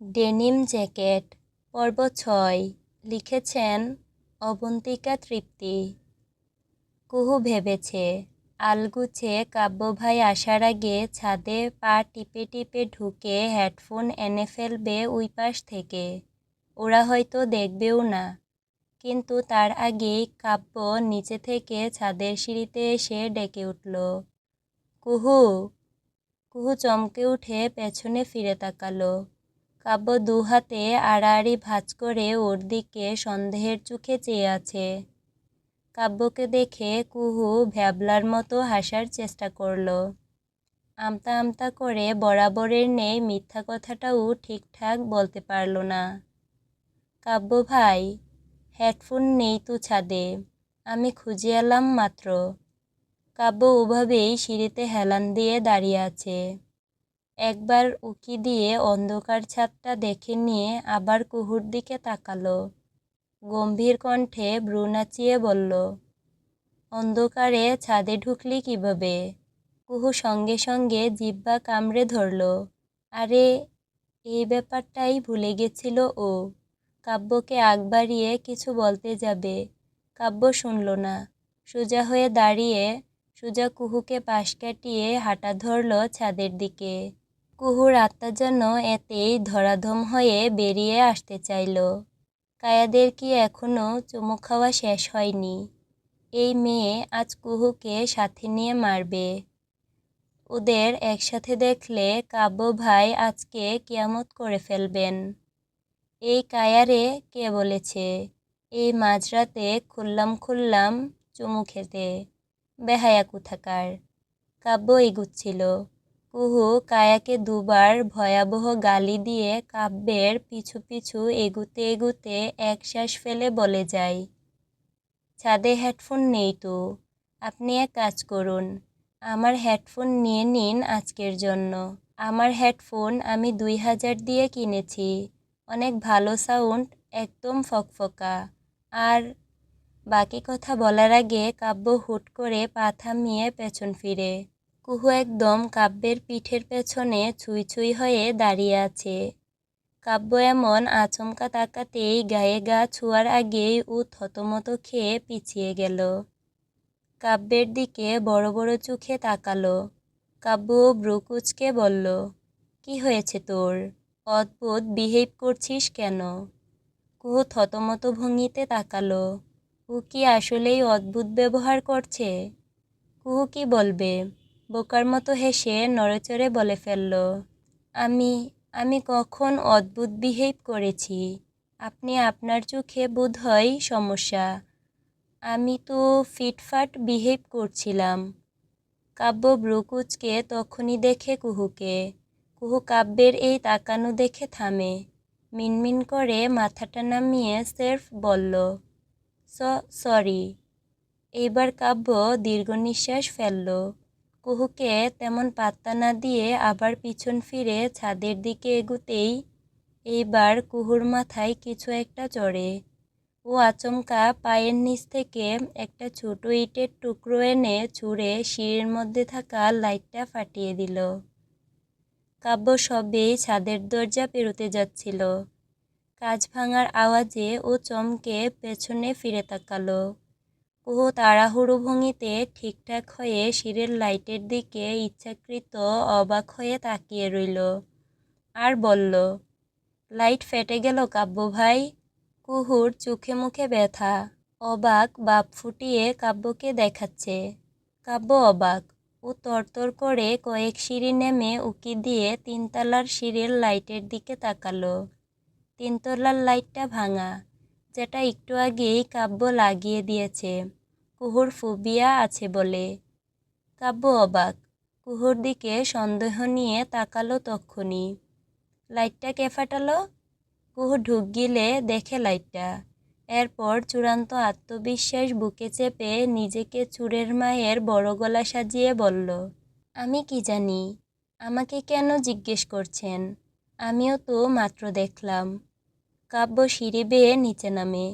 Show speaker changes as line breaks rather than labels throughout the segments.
Denim jacket, পর্ব ছয়, লিখেছেন অবন্তিকা তৃপ্তি। কুহু ভেবেছে, আলগুছে কাব্যভাই আসার আগে ছাদে পা টিপে টিপে ঢুকে হেডফোন এনে ফেলবে ওই পাশ থেকে। ওরা হয়তো দেখবেও না। কিন্তু তার আগেই কাব্য নিচে থেকে ছাদের সিঁড়িতে এসে ডেকে উঠল। কুহু! কুহু চমকে উঠে পেছনে ফিরে তাকালো। কাব্য দু হাতে আড়াআড়ি ভাঁজ করে ওর দিকে সন্দেহের চোখে চেয়ে আছে। কাব্যকে দেখে কুহু ভ্যাবলার মতো হাসার চেষ্টা করল। আমতা আমতা করে বরাবরের নেই মিথ্যা কথাটাও ঠিকঠাক বলতে পারল না। কাব্য, ভাই, হেডফোন নেই তো ছাদে, আমি খুঁজে এলাম মাত্র। কাব্য ওভাবেই সিঁড়িতে হেলান দিয়ে দাঁড়িয়ে আছে। একবার উকি দিয়ে অন্ধকার ছাদটা দেখে নিয়ে আবার কুহুর দিকে তাকালো। গম্ভীর কণ্ঠে ভ্রু নাচিয়ে বলল, অন্ধকারে ছাদে ঢুকলি কীভাবে? কুহু সঙ্গে সঙ্গে জিব্বা কামড়ে ধরল, আরে, এই ব্যাপারটাই ভুলে গেছিল ও। কাব্যকে আগ বাড়িয়ে কিছু বলতে যাবে কাব্য শুনল না। সোজা হয়ে দাঁড়িয়ে সোজা কুহুকে পাশ কাটিয়ে হাঁটা ধরল ছাদের দিকে। কুহুর আত্মা যেন এতেই ধরাধম হয়ে বেরিয়ে আসতে চাইল। কায়াদের কি এখনও চুমু খাওয়া শেষ হয়নি? এই মেয়ে আজ কুহুকে সাথে নিয়ে মারবে। ওদের একসাথে দেখলে কাব্য ভাই আজকে কিয়ামত করে ফেলবেন। এই কায়ারে কে বলেছে? এই মাঝরাতে খুললাম খুললাম চুমু খেতে। বেহায়া কোথাকার? কাব্য এগুচ্ছিল। কুহু কায়াকে দুবার ভয়াবহ গালি দিয়ে কাব্যের পিছু পিছু এগুতে এগুতে এক শ্বাস ফেলে বলে যায়, ছাদে হেডফোন নেই তো, আপনি এক কাজ করুন, আমার হেডফোন নিয়ে নিন আজকের জন্য, আমার হেডফোন আমি দুই হাজার দিয়ে কিনেছি, অনেক ভালো সাউন্ড, একদম ফকফকা, আর বাকি কথা বলার আগে কাব্য হুট করে পা থামিয়ে পেছন ফিরে। কুহু একদম কাব্যের পিঠের পেছনে ছুঁই ছুঁই হয়ে দাঁড়িয়ে আছে। কাব্য এমন আচমকা তাকাতেই গায়ে গা ছোঁয়ার আগেই ও থতমত খেয়ে পিছিয়ে গেল। কাব্যের দিকে বড় বড় চোখে তাকালো। কাব্য ব্রুকুচকে বলল, কি হয়েছে তোর? অদ্ভুত বিহেভ করছিস কেন? কুহু থতমত ভঙ্গিতে তাকালো, ও কি আসলেই অদ্ভুত ব্যবহার করছে? কুহু কি বলবে বোকার মতো হেসে নড়েচড়ে বলে ফেলল, আমি আমি কখন অদ্ভুত বিহেভ করেছি? আপনি আপনার চোখে বোধ হয় সমস্যা। আমি তো ফিটফাট বিহেভ করছিলাম। কাব্য ব্রুকুচকে তখনই দেখে কুহুকে। কুহু কাব্যের এই তাকানো দেখে থামে। মিনমিন করে মাথাটা নামিয়ে সেরফ বলল, স, সরি। এইবার কাব্য দীর্ঘ নিঃশ্বাস ফেলল। কুহুকে তেমন পাত্তা না দিয়ে আবার পিছন ফিরে ছাদের দিকে এগুতেই এইবার কুহুর মাথায় কিছু একটা চড়ে। ও আচমকা পায়ের নিচ থেকে একটা ছোট ইটের টুকরো এনে ছুঁড়ে সিঁড়ির মধ্যে থাকা লাইটটা ফাটিয়ে দিল। কাব্য সবেই ছাদের দরজা পেরোতে যাচ্ছিল। কাজ ভাঙার আওয়াজে ও চমকে পেছনে ফিরে তাকালো। কুহু তাড়াহুড়ো ভঙ্গিতে ঠিকঠাক হয়ে সিঁড়ির লাইটের দিকে ইচ্ছাকৃত অবাক হয়ে তাকিয়ে রইল। আর বলল, লাইট ফেটে গেল কাব্য ভাই। কুহুর চোখে মুখে ব্যথা। অবাক বাপ ফুটিয়ে কাব্যকে দেখাচ্ছে। কাব্য অবাক। ও তরতর করে কয়েক সিঁড়ি নেমে উকি দিয়ে তিনতলার সিঁড়ির লাইটের দিকে তাকালো। তিনতলার লাইটটা ভাঙা। যেটা একটু আগেই কাব্য লাগিয়ে দিয়েছে। কুহুর ফোবিয়া আছে বলে। কাব্য অবাক। কুহুর দিকে সন্দেহ নিয়ে তাকালো তক্ষণি লাইটটা কে ফাটালো? কুহু ঢুক গিলে দেখে লাইটটা। এরপর চূড়ান্ত আত্মবিশ্বাস বুকে চেপে নিজেকে চুরের মায়ের বড় গলা সাজিয়ে বলল, আমি কি জানি? আমাকে কেন জিজ্ঞেস করছেন? আমিও তো মাত্র দেখলাম। কাব্য সিঁড়ি বেয়ে নিচে নামে।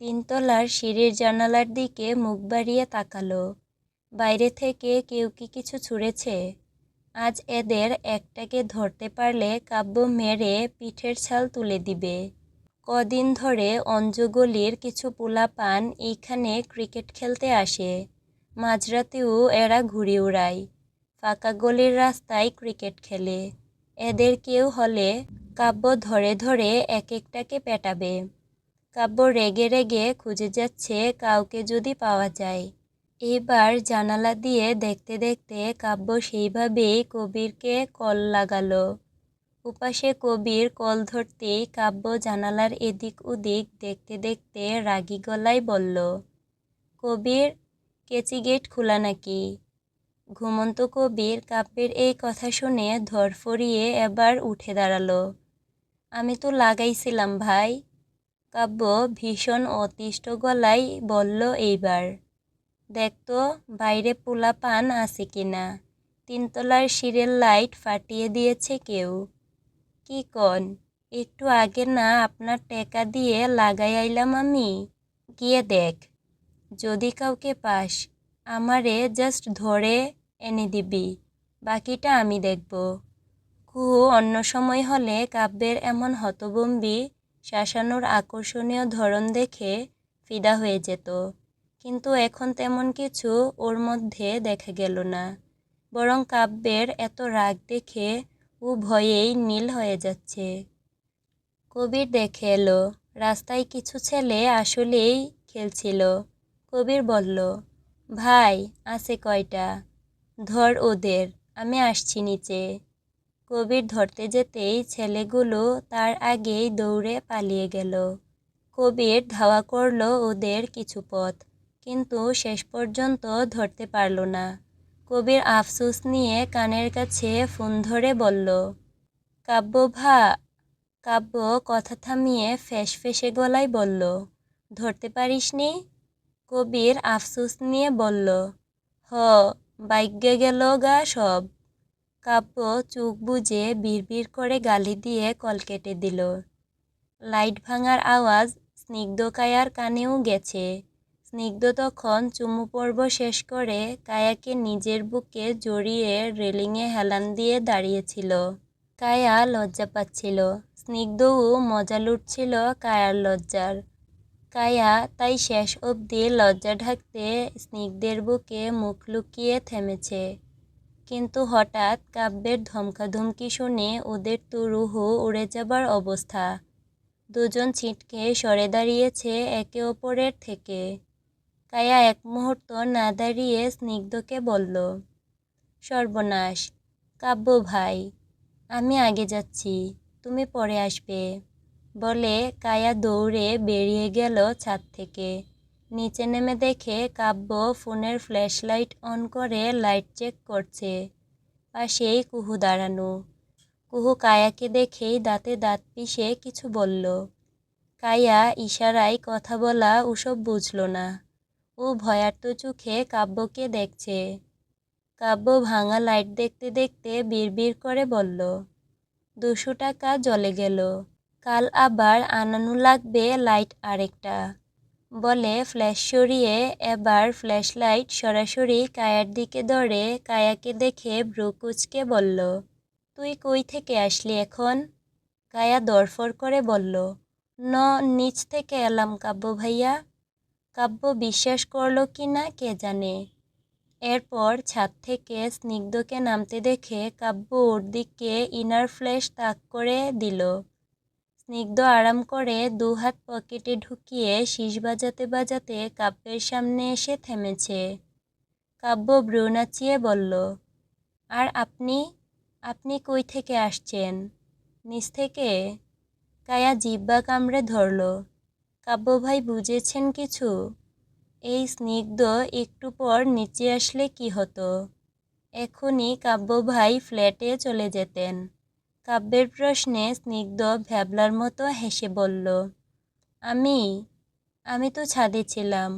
তিনতলার সিঁড়ির জানালার দিকে মুখ বাড়িয়ে তাকালো। বাইরে থেকে কেউ কি কিছু ছুঁড়েছে? আজ এদের একটাকে ধরতে পারলে কাব্য মেরে পিঠের ছাল তুলে দিবে। কদিন ধরে অঞ্জগলির কিছু পোলাপান এইখানে ক্রিকেট খেলতে আসে। মাঝরাতেও এরা ঘুড়ি উড়ায়। ফাঁকা গলির রাস্তায় ক্রিকেট খেলে। এদের কেউ হলে কাব্য ধরে ধরে এক একটাকে পেটাবে। কাব্য রেগে রেগে খুঁজে যাচ্ছে কাউকে যদি পাওয়া যায়। এবার জানালা দিয়ে দেখতে দেখতে কাব্য সেইভাবেই কবিরকে কল লাগালো। উপাসে কবির কল ধরতেই কাব্য জানালার এদিক ওদিক দেখতে দেখতে রাগী গলায় বলল, কবির, কেচি গেট খোলা নাকি? ঘুমন্ত কবির কাব্যের এই কথা শুনে ধরফরিয়ে এবার উঠে দাঁড়াল। আমি তো লাগাইছিলাম ভাই। কাব্য ভীষণ অতিষ্ঠ গলায় বলল এইবার দেখতো বাইরে পোলা পান আছে কিনা তিনতলার সিরের লাইট ফাটিয়ে দিয়েছে কেউ। কি কন, একটু আগে না আপনার টেকা দিয়ে লাগাই আইলাম আমি? গিয়ে দেখ, যদি কাউকে পাস, আমারে জাস্ট ধরে এনে দিবি, বাকিটা আমি দেখব। কুহু অন্য সময় হলে কাব্যের এমন হতবম্বী, শাসানোর আকর্ষণীয় ধরন দেখে ফিদা হয়ে যেত। কিন্তু এখন তেমন কিছু ওর মধ্যে দেখা গেল না। বরং কাব্যের এত রাগ দেখে ও ভয়েই নীল হয়ে যাচ্ছে। কবির দেখে এলো, রাস্তায় কিছু ছেলে আসলেই খেলছিল। কবির বলল, ভাই, আছে কয়টা? ধর ওদের, আমি আসছি নিচে। কবির ধরতে যেতেই ছেলেগুলো তার আগেই দৌড়ে পালিয়ে গেল। কবির ধাওয়া করল ওদের কিছু পথ, কিন্তু শেষ পর্যন্ত ধরতে পারল না। কবির আফসুস নিয়ে কানের কাছে ফোন ধরে বলল, কাব্য ভা কাব্য কথা থামিয়ে ফেস ফেসে গলায় বলল, ধরতে পারিসনি? কবির আফসুস নিয়ে বলল, হ বাইকে গেল গা সব। কাব্য চোখ বুঝে বিড়বিড় করে গালি দিয়ে কল কেটে দিল। লাইট ভাঙার আওয়াজ স্নিগ্ধ কায়ার কানেও গেছে। স্নিগ্ধ তখন চুমু পর্ব শেষ করে কায়াকে নিজের বুকে জড়িয়ে রেলিংয়ে হেলান দিয়ে দাঁড়িয়েছিল। কায়া লজ্জা পাচ্ছিল। স্নিগ্ধও মজা লুটছিল কায়ার লজ্জার। কায়া তাই শেষ অবধি লজ্জা ঢাকতে স্নিগ্ধের বুকে মুখ লুকিয়ে থেমেছে। কিন্তু হঠাৎ কাব্যের ধমকাধমকি শুনে ওদের তো রুহু উড়ে যাবার অবস্থা। দুজন ছিটকে সরে দাঁড়িয়েছে একে অপরের থেকে। কায়া এক মুহূর্ত না দাঁড়িয়ে স্নিগ্ধকে বলল, সর্বনাশ, কাব্য ভাই, আমি আগে যাচ্ছি, তুমি পরে আসবে। বলে কায়া দৌড়ে বেরিয়ে গেল ছাদ থেকে। নিচে নেমে দেখে কাব্য ফোনের ফ্ল্যাশ লাইট অন করে লাইট চেক করছে। পাশেই কুহু দাঁড়ানো। কুহু কায়াকে দেখেই দাঁতে দাঁত পিষে কিছু বলল। কায়া ইশারায় কথা বলা ওসব বুঝল না। ও ভয়ার্ত চোখে কাব্যকে দেখছে। কাব্য ভাঙা লাইট দেখতে দেখতে বিড়বিড় করে বলল, দুশো টাকা জলে গেল। কাল আবার আনানো লাগবে লাইট আরেকটা। বলে ফ্ল্যাশ সরিয়ে এবার ফ্ল্যাশ লাইট সরাসরি কায়ার দিকে ধরে কায়াকে দেখে ব্রুকুচকে বলল, তুই কই থেকে আসলি এখন? কায়া দরফর করে বলল, ন, নিচ থেকে এলাম কাব্য ভাইয়া। কাব্য বিশ্বাস করল কি না কে জানে? এরপর ছাদ থেকে স্নিগ্ধকে নামতে দেখে কাব্য ওর দিকে ইনার ফ্ল্যাশ তাক করে দিল। স্নিগ্ধ আরাম করে দু হাত পকেটে ঢুকিয়ে শীষ বাজাতে বাজাতে কাব্যের সামনে এসে থেমেছে। কাব্য ব্রু নাচিয়ে বলল, আর আপনি আপনি কই থেকে আসছেন? নিচ থেকে? কায়া জিব্বা কামড়ে ধরল, কাব্য ভাই বুঝেছেন কিছু? এই স্নিগ্ধ একটু পর নিচে আসলে কি হতো? এখনই কাব্য ভাই ফ্ল্যাটে চলে যেতেন। কাব্যের প্রশ্নে স্নিগ্ধ ভ্যাবলার মতো হেসে বলল, আমি আমি তো ছাদে ছিলাম,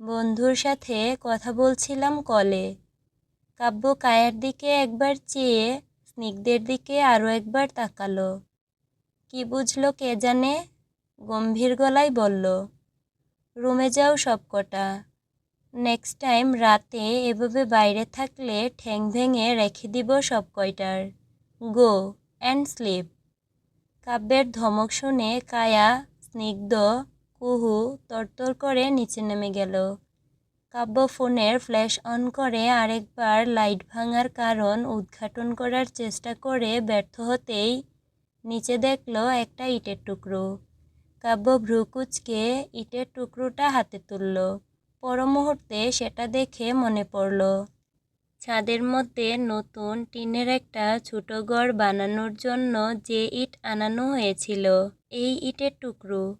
বন্ধুর সাথে কথা বলছিলাম কলে। কাব্য কায়ার দিকে একবার চেয়ে স্নিগ্ধের দিকে আরও একবার তাকালো। কি বুঝলো কে জানে? গম্ভীর গলায় বলল, রুমে যাও সব কটা নেক্সট টাইম রাতে এভাবে বাইরে থাকলে ঠ্যাং ভেঙে রেখে দিব সব কয়টার গো। And sleep. কাব্যের ধমক শুনে কায়া স্নিগ্ধ, কুহু তরতর করে নিচে নেমে গেল। কাব্য ফোনের ফ্ল্যাশ অন করে আরেকবার লাইট ভাঙার কারণ উদ্ঘাটন করার চেষ্টা করে ব্যর্থ হতেই নিচে দেখল একটা ইটের টুকরো। কাব্য ভ্রুকুচকে ইটের টুকরোটা হাতে তুলল। পর মুহূর্তে সেটা দেখে মনে পড়ল ছাদের মধ্যে নতুন টিনের একটা ছোট ঘর বানানোর জন্য যে ইট আনানো হয়েছিল, এই ইটের টুকরো।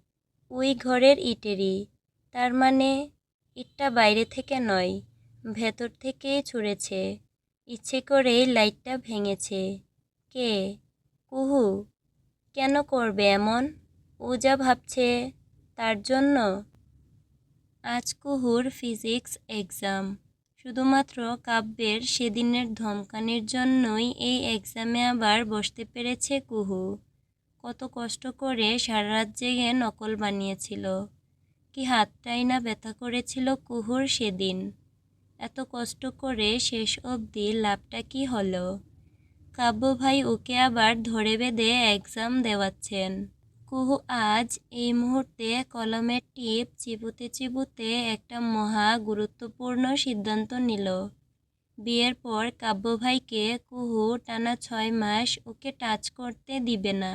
ওই ঘরের ইটেরই। তার মানে ইটটা বাইরে থেকে নয়, ভেতর থেকেই ছুঁড়েছে। ইচ্ছে করেই লাইটটা ভেঙেছে। কে? কুহু? কেন করবে এমন? ও যা ভাবছে, তার জন্য? আজ কুহুর ফিজিক্স এক্সাম। শুধুমাত্র কাব্যের সেদিনের ধমকানির জন্যই এই এক্সামে আবার বসতে পেরেছে কুহু। কত কষ্ট করে সারা রাত জেগে নকল বানিয়েছিল। কি হাতটাই না ব্যথা করেছিল কুহুর সেদিন। এত কষ্ট করে শেষ অবধি লাভটা কি হলো? কাব্য ভাই ওকে আবার ধরে বেঁধে এক্সাম দেওয়াচ্ছেন। কুহু আজ এই মুহূর্তে কলমের টিপ চিবুতে চিবুতে একটা মহা গুরুত্বপূর্ণ সিদ্ধান্ত নিল। বিয়ের পর কাব্য ভাইকে কুহু টানা ছয় মাস ওকে টাচ করতে দিবে না।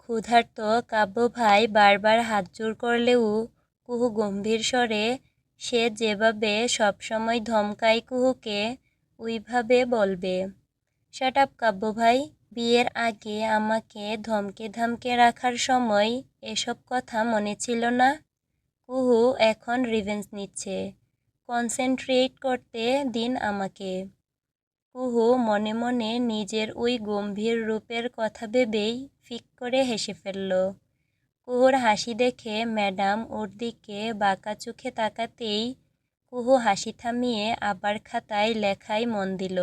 ক্ষুধার্ত কাব্য ভাই বারবার হাত জোর করলেও কুহু গম্ভীর স্বরে, সে যেভাবে সবসময় ধমকায় কুহুকে, ওইভাবে বলবে। শাট আপ কাব্য ভাই বিয়ের আগে আমাকে ধমকে ধমকে রাখার সময় এসব কথা মনে ছিল না। কুহু এখন রিভেন্স নিচ্ছে। কনসেন্ট্রেট করতে দিন আমাকে। কুহু মনে মনে নিজের ওই গম্ভীর রূপের কথা ভেবেই ফিক করে হেসে ফেলল। কুহুর হাসি দেখে ম্যাডাম ওর দিকে বাঁকা চোখে তাকাতেই কুহু হাসি থামিয়ে আবার খাতায় লেখায় মন দিল।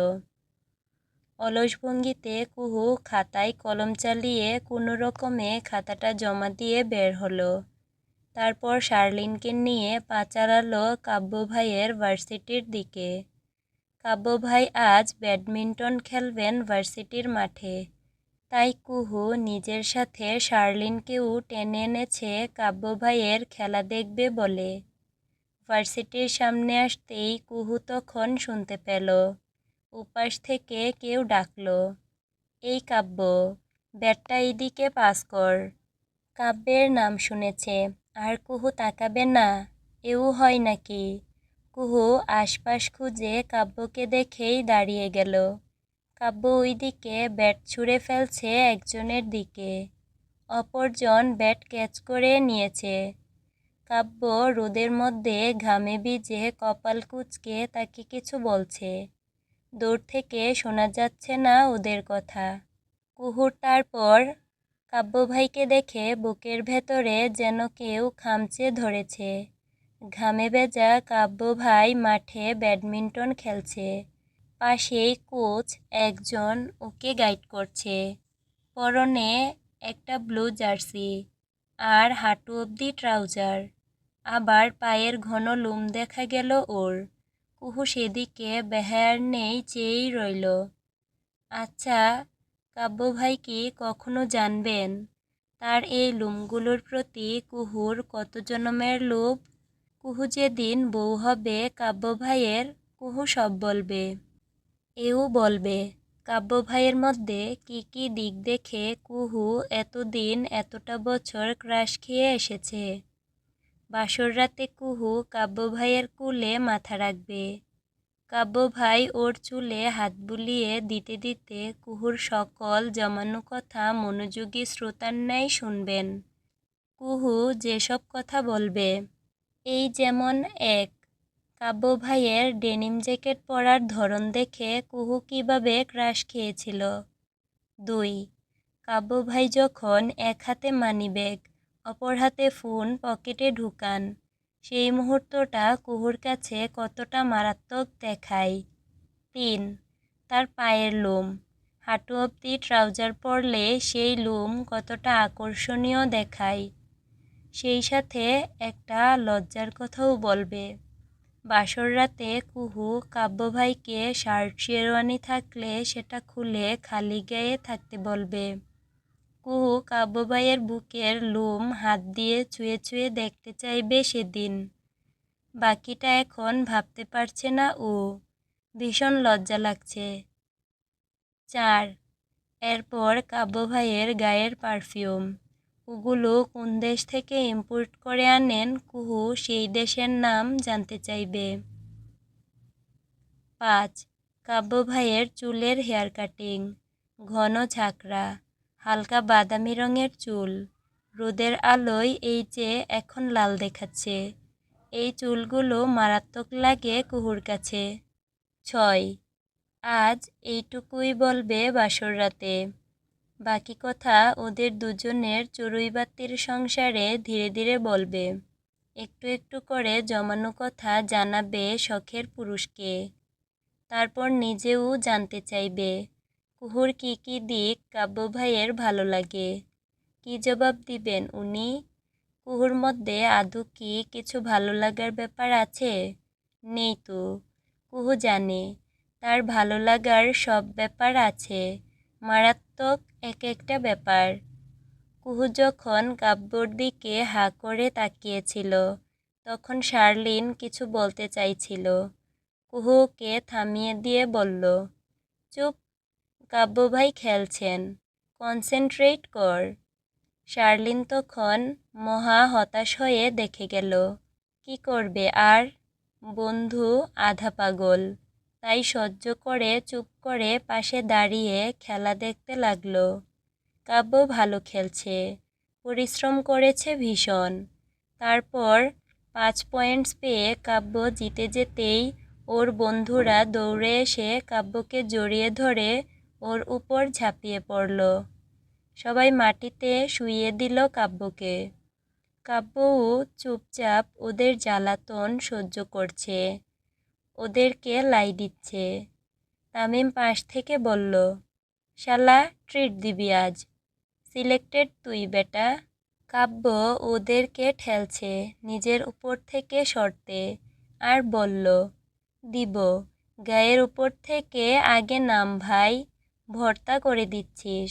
অলস ভঙ্গিতে কুহু খাতায় কলম চালিয়ে কোনো রকমে খাতাটা জমা দিয়ে বের হলো। তারপর শার্লিনকে নিয়ে পা চালালো কাব্য ভাইয়ের ভার্সিটির দিকে। কাব্য ভাই আজ ব্যাডমিন্টন খেলবেন ভার্সিটির মাঠে। তাই কুহু নিজের সাথে শার্লিনকেও টেনে এনেছে কাব্য ভাইয়ের খেলা দেখবে বলে। ভার্সিটির সামনে আসতেই কুহু তখন শুনতে পেল। উপাস থেকে কেউ ডাকল, এই কাব্য, ব্যাটটা এদিকে পাস কর। কাব্যের নাম শুনেছে, আর কুহু তাকাবে না, এও হয় নাকি? কুহু আশপাশ খুঁজে কাব্যকে দেখেই দাঁড়িয়ে গেল। কাব্য ওইদিকে ব্যাট ছুঁড়ে ফেলছে একজনের দিকে। অপরজন ব্যাট ক্যাচ করে নিয়েছে। কাব্য রোদের মধ্যে ঘামে ভিজে কপাল কুচকে তাকে কিছু বলছে। দূর থেকে শোনা যাচ্ছে না ওদের কথা। কুহুর তারপর কাব্যভাইকে দেখে বুকের ভেতরে যেন কেউ খামচে ধরেছে। ঘামে ভেজা কাব্য ভাই মাঠে ব্যাডমিন্টন খেলছে। পাশেই কোচ একজন ওকে গাইড করছে। পরনে একটা ব্লু জার্সি আর হাঁটু অবধি ট্রাউজার। আবার পায়ের ঘন লুম দেখা গেল ওর। কুহু সেদিকে বেহার নেই চেয়েই রইল। আচ্ছা কাব্য ভাই কি কখনো জানবেন? তার এই লুমগুলোর প্রতি কুহুর কত জনমের লোভ? কুহু যেদিন বউ হবে, কাব্য ভাইয়ের কুহু সব বলবে। এও বলবে, কাব্য ভাইয়ের মধ্যে কি কি দিক দেখে কুহু এতদিন এতটা বছর ক্রাশ খেয়ে এসেছে? বাসর রাতে কুহু কাব্য ভাইয়ের কুলে মাথা রাখবে। কাব্য ভাই ওর চুলে হাত বুলিয়ে দিতে দিতে কুহুর সকল জমানো কথা মনোযোগী শ্রোতার ন্যায় শুনবেন। কুহু যেসব কথা বলবে, এই যেমন এক কাব্য ভাইয়ের ডেনিম জ্যাকেট পরার ধরন দেখে কুহু কীভাবে ক্রাশ খেয়েছিল। দুই কাব্য ভাই যখন এক হাতে মানি ব্যাগ অপর হাতে ফোন পকেটে ঢুকান। সেই মুহূর্তটা কুহুর কাছে কতটা মারাত্মক দেখায়। তিন, তার পায়ের লোম। হাঁটু অবধি ট্রাউজার পরলে সেই লোম কতটা আকর্ষণীয় দেখায়। সেই সাথে একটা লজ্জার কথাও বলবে। বাসর রাতে কুহু কাব্যভাইকে শার্ট শেরওয়ানি থাকলে সেটা খুলে খালি গায়ে থাকতে বলবে। কুহু কাব্যভাইয়ের বুকের লোম হাত দিয়ে ছুঁয়ে ছুঁয়ে দেখতে চাইবে সেদিন। বাকিটা এখন ভাবতে পারছে না ও। ভীষণ লজ্জা লাগছে। চার। এরপর কাব্যভাইয়ের গায়ের পারফিউম। ওগুলো কোন দেশ থেকে ইম্পোর্ট করে আনেন কুহু সেই দেশের নাম জানতে চাইবে। পাঁচ। কাব্যভাইয়ের চুলের হেয়ার কাটিং। ঘন ঝাঁকড়া। হালকা বাদামি রঙের চুল। রোদের আলোয় এই যে এখন লাল দেখাচ্ছে। এই চুলগুলো মারাত্মক লাগে কুহুর কাছে। ছয়, আজ এইটুকুই বলবে বাসর রাতে। বাকি কথা ওদের দুজনের চড়ুইবাতির সংসারে ধীরে ধীরে বলবে। একটু একটু করে জমানো কথা জানাবে শখের পুরুষকে। তারপর নিজেও জানতে চাইবে। কুহুর কি কি দিক কাব্য ভাইয়ের ভালো লাগে? কি জবাব দিবেন উনি? কুহুর মধ্যে আদৌ কি কিছু ভালো লাগার ব্যাপার আছে? নেই তো। কুহু জানে, তার ভালো লাগার সব ব্যাপার আছে। মারাত্মক এক একটা ব্যাপার। কুহু যখন কাব্যর দিকে হা করে তাকিয়েছিল, তখন শার্লিন কিছু বলতে চাইছিল। কুহুকে থামিয়ে দিয়ে বলল, চুপ কাব্যভাই খেলছেন। কনসেন্ট্রেট কর। শার্লিন তখন মহা হতাশ হয়ে দেখে গেল, কি করবে আর? বন্ধু আধা পাগল। তাই সহ্য করে চুপ করে পাশে দাঁড়িয়ে খেলা দেখতে লাগল। কাব্য ভালো খেলছে, পরিশ্রম করেছে ভীষণ। তারপর পাঁচ পয়েন্টস পেয়ে কাব্য জিতে যেতেই ওর বন্ধুরা দৌড়ে এসে কাব্যকে জড়িয়ে ধরে ওর উপর ঝাঁপিয়ে পড়ল। সবাই মাটিতে শুইয়ে দিল কাব্যকে। কাব্যও চুপচাপ ওদের জ্বালাতন সহ্য করছে, ওদেরকে লাই দিচ্ছে। তামিম পাশ থেকে বলল, শালা ট্রিট দিবি আজ। সিলেক্টেড তুই, বেটা। কাব্য ওদেরকে ঠেলছে নিজের উপর থেকে সরতে আর বলল, দিব। গায়ের উপর থেকে আগে নাম ভাই ভর্তা করে দিচ্ছিস।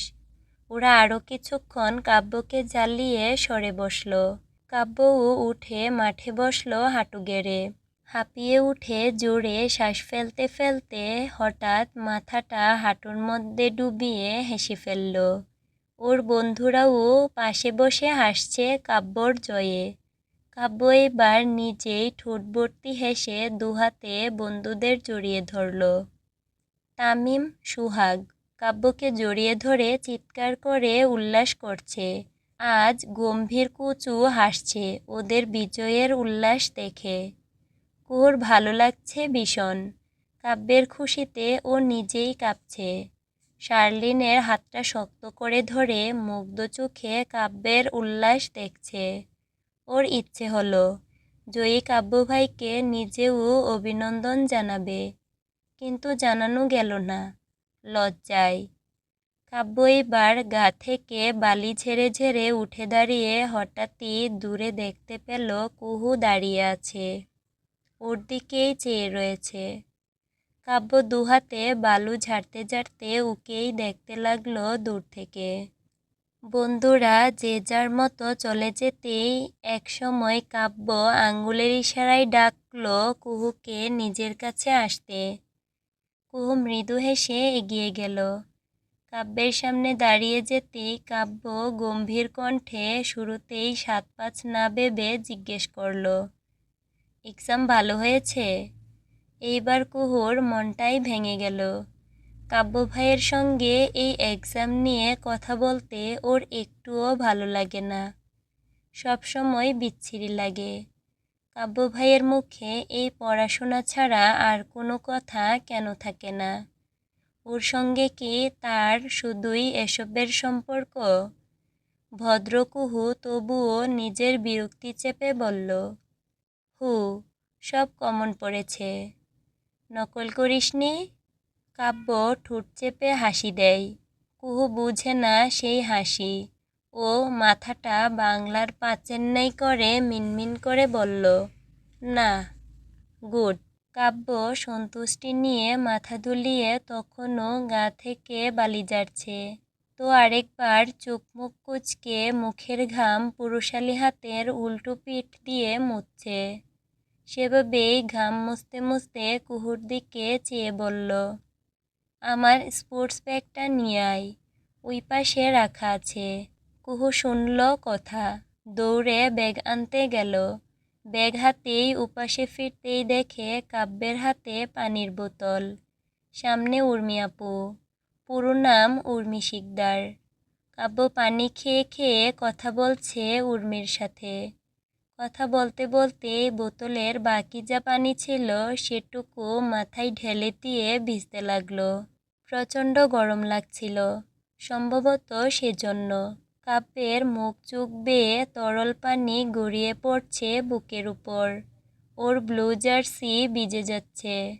ওরা আরও কিছুক্ষণ কাব্যকে জ্বালিয়ে সরে বসল। কাব্যও উঠে মাঠে বসল হাঁটু গেড়ে। হাঁপিয়ে উঠে জোরে শ্বাস ফেলতে ফেলতে হঠাৎ মাথাটা হাঁটুর মধ্যে ডুবিয়ে হেসে ফেলল। ওর বন্ধুরাও পাশে বসে হাসছে কাব্যর জয়ে। কাব্য এবার নিজেই ঠোঁটবর্তি হেসে দুহাতে বন্ধুদের জড়িয়ে ধরল। তামিম, সুহাগ কাব্যকে জড়িয়ে ধরে চিৎকার করে উল্লাস করছে। আজ গম্ভীর কুচু হাসছে ওদের বিজয়ের উল্লাস দেখে। কুহুর ভালো লাগছে ভীষণ। কাব্যের খুশিতে ও নিজেই কাঁপছে। শার্লিনের হাতটা শক্ত করে ধরে মুগ্ধ চোখে কাব্যের উল্লাস দেখছে। ওর ইচ্ছে হলো, জয়ী কাব্যভাইকে নিজেও অভিনন্দন জানাবে। কিন্তু জানানো গেল না। লজ্জায়। কাব্য এবার গা থেকে বালি ঝেড়ে ঝেড়ে উঠে দাঁড়িয়ে হঠাৎই দূরে দেখতে পেল কুহু দাঁড়িয়ে আছে। ওর দিকেই চেয়ে রয়েছে। কাব্য দুহাতে বালু ঝাড়তে ঝাড়তে ওকেই দেখতে লাগল দূর থেকে। বন্ধুরা, যে যার মতো চলে যেতেই একসময় কাব্য আঙ্গুলের ইশারায় ডাকলো কুহুকে নিজের কাছে আসতে। কুহু মৃদু হেসে এগিয়ে গেল। কাব্যের সামনে দাঁড়িয়ে যেতেই কাব্য গম্ভীর কণ্ঠে শুরুতেই সাত পাঁচ না ভেবে জিজ্ঞেস করল, এক্সাম ভালো হয়েছে? এইবার কুহুর মনটাই ভেঙে গেল। কাব্য ভাইয়ের সঙ্গে এই এক্সাম নিয়ে কথা বলতে ওর একটুও ভালো লাগে না। সব সময় বিচ্ছিরি লাগে। কাব্য ভাইয়ের মুখে এই পড়াশোনা ছাড়া আর কোনো কথা কেন থাকে না? ওর সঙ্গে কি তার শুধুই এসবের সম্পর্ক? ভদ্রকুহু তবুও নিজের বিরক্তি চেপে বলল, হু, সব কমন পড়েছে। নকল করিসনি? কাব্য ঠোঁট চেপে হাসি দেয়। কুহু বুঝে না সেই হাসি। ও মাথাটা বাংলার পাঁচের নাই করে মিনমিন করে বলল, না, গুড। কাব্য সন্তুষ্টি নিয়ে মাথা দুলিয়ে তখনও গা থেকে বালি যাচ্ছে তো আরেকবার চোখ মুখ কুচকে মুখের ঘাম পুরুষালী হাতের উল্টো পিঠ দিয়ে মুছছে। সেভাবেই ঘাম মুছতে মুছতে কুহুর দিকে চেয়ে বলল, আমার স্পোর্টস ব্যাগটা নিয়ে আয়, ওই পাশে রাখা আছে। কুহু শুনল কথা। দৌড়ে ব্যাগ আনতে গেল। ব্যাগ হাতেই উপাসে ফিরতেই দেখে কাব্যের হাতে পানির বোতল। সামনে উর্মি আপু। পুরো নাম উর্মি শিকদার। কাব্য পানি খেয়ে খেয়ে কথা বলছে উর্মির সাথে। কথা বলতে বলতে বোতলের বাকি যা পানি ছিল সেটুকু মাথায় ঢেলে দিয়ে ভিজতে লাগল। প্রচণ্ড গরম লাগছিল। সম্ভবত সেজন্য। কাপের মুখ চুখ বেয়ে তরল পানি গড়িয়ে পড়ছে বুকের উপর। ওর ব্লু জার্সি ভিজে যাচ্ছে।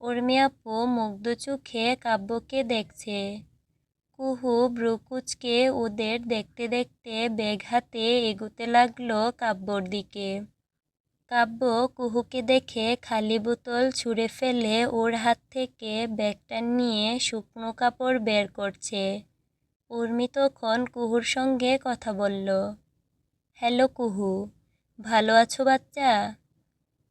উর্মি মুগ্ধ চোখে কাব্যকে দেখছে। কুহু ব্রুকুচকে ওদের দেখতে দেখতে ব্যাগ হাতে এগোতে লাগল কাব্যর দিকে। কাব্য কুহুকে দেখে খালি বোতল ছুঁড়ে ফেলে ওর হাত থেকে ব্যাগটা নিয়ে শুকনো কাপড় বের করছে। উর্মি তখন কুহুর সঙ্গে কথা বলল, হ্যালো কুহু, ভালো আছো বাচ্চা?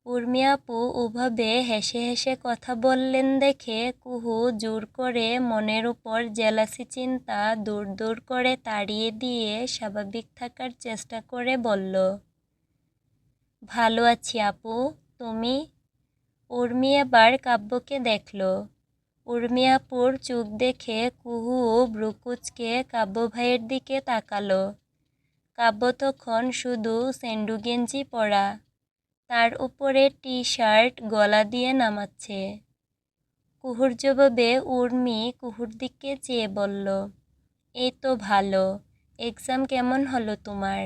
উর্মি আপু ওভাবে হেসে হেসে কথা বললেন দেখে কুহু জোর করে মনের উপর জেলাসি চিন্তা দূর দূর করে তাড়িয়ে দিয়ে স্বাভাবিক থাকার চেষ্টা করে বলল, ভালো আছি আপু, তুমি? উর্মি এবার কাব্যকে দেখল উর্মি আপুর চোখ দেখে কুহু ব্রুকুচকে কাব্য ভাইয়ের দিকে তাকালো। কাব্য তখন শুধু সেন্ডু গেঞ্জি পরা। তার উপরে টি শার্ট গলা দিয়ে নামাচ্ছে। কুহুর জবাবে উর্মি কুহুর দিকে চেয়ে বলল, এই তো ভালো, এক্সাম কেমন হলো তোমার?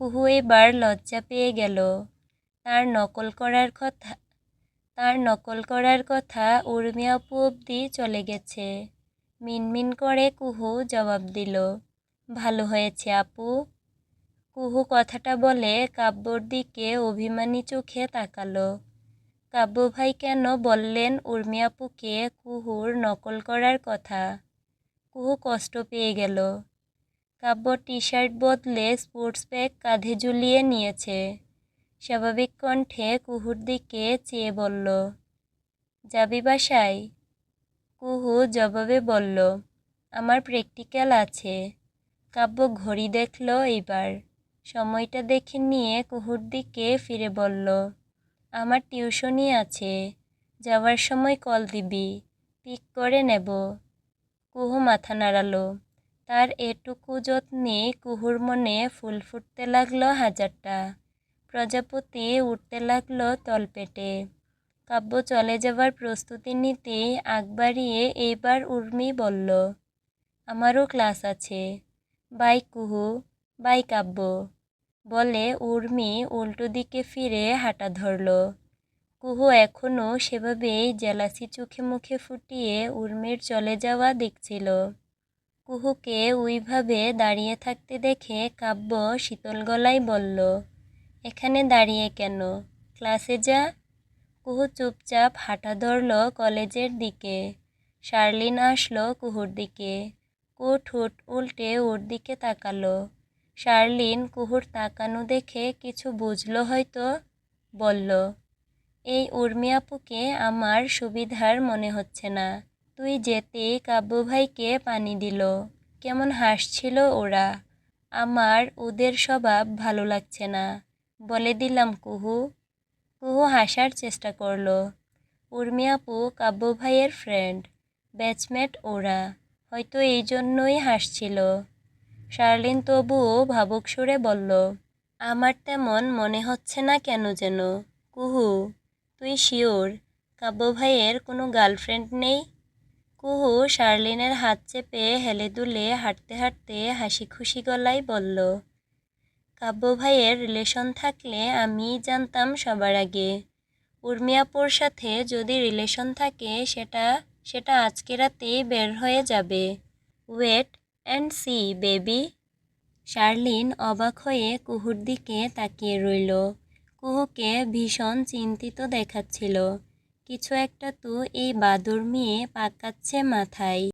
কুহু এবার লজ্জা পেয়ে গেল। তার নকল করার কথা তার নকল করার কথা উর্মি আপু অবধি চলে গেছে। মিনমিন করে কুহু জবাব দিল, ভালো হয়েছে আপু। কুহু কথাটা বলে কাব্যর দিকে অভিমানী চোখে তাকালো। কাব্য ভাই কেন বললেন উর্মি আপুকে কুহুর নকল করার কথা? কুহু কষ্ট পেয়ে গেল। কাব্য টি শার্ট বদলে স্পোর্টস ব্যাগ কাঁধে ঝুলিয়ে নিয়েছে। স্বাভাবিক কণ্ঠে কুহুর দিকে চেয়ে বলল, যাবি বাসায়? কুহু জবাবে বলল, আমার প্র্যাকটিক্যাল আছে। কাব্য ঘড়ি দেখল এইবার। সময়টা দেখে নিয়ে কুহুর দিকে ফিরে বলল, আমার টিউশনই আছে, যাওয়ার সময় কল দিবি, পিক করে নেব। কুহু মাথা নাড়ালো। তার এটুকু যত্নে কুহুর মনে ফুল ফুটতে লাগল হাজারটা। প্রজাপতি উঠতে লাগল তলপেটে। কাব্য চলে যাবার প্রস্তুতি নিতে আগ বাড়িয়ে এইবার উর্মি বলল, আমারও ক্লাস আছে। বাই কুহু, বাই কাব্য। বলে উর্মি উল্টো দিকে ফিরে হাঁটা ধরল। কুহু এখনও সেভাবেই জেলাসি চোখে মুখে ফুটিয়ে উর্মির চলে যাওয়া দেখছিল। কুহুকে ওইভাবে দাঁড়িয়ে থাকতে দেখে কাব্য শীতল গলায় বলল এখানে দাঁড়িয়ে কেন? ক্লাসে যা। কুহু চুপচাপ হাঁটা ধরল কলেজের দিকে। শার্লিন আসলো কুহুর দিকে। কুহু ঠোঁট উল্টে ওর দিকে তাকালো। শার্লিন কুহুর তাকানো দেখে কিছু বুঝলো হয়তো। বলল, এই উর্মি আপুকে আমার সুবিধার মনে হচ্ছে না। তুই যেতেই কাব্য ভাইকে পানি দিল। কেমন হাসছিল ওরা। আমার ওদের স্বভাব ভালো লাগছে না। বলে দিলাম কুহু। কুহু হাসার চেষ্টা করল। উর্মি আপু, কাব্য ভাইয়ের ফ্রেন্ড ব্যাচমেট ওরা, হয়তো এই জন্যই হাসছিল। শার্লিন তবুও ভাবুক সুরে বলল, আমার তেমন মনে হচ্ছে না কেন যেন। কুহু, তুই শিওর কাব্য ভাইয়ের কোনো গার্লফ্রেন্ড নেই? কুহু শার্লিনের হাত চেপে হেলে দুলে হাঁটতে হাঁটতে হাসি খুশি গলায় বলল কাব্য ভাইয়ের রিলেশন থাকলে আমি জানতাম সবার আগে। উর্মিয়াপুর সাথে যদি রিলেশন থাকে, সেটা সেটা আজকে রাতেই বের হয়ে যাবে। Wait and see baby Charlene অবাক হয়ে কুহুর দিকে তাকিয়ে রইল। কুহুকে ভীষণ চিন্তিত দেখাচ্ছিল। কিছু একটা তো এই বাদুর মেয়ে পাকাচ্ছে মাথায়।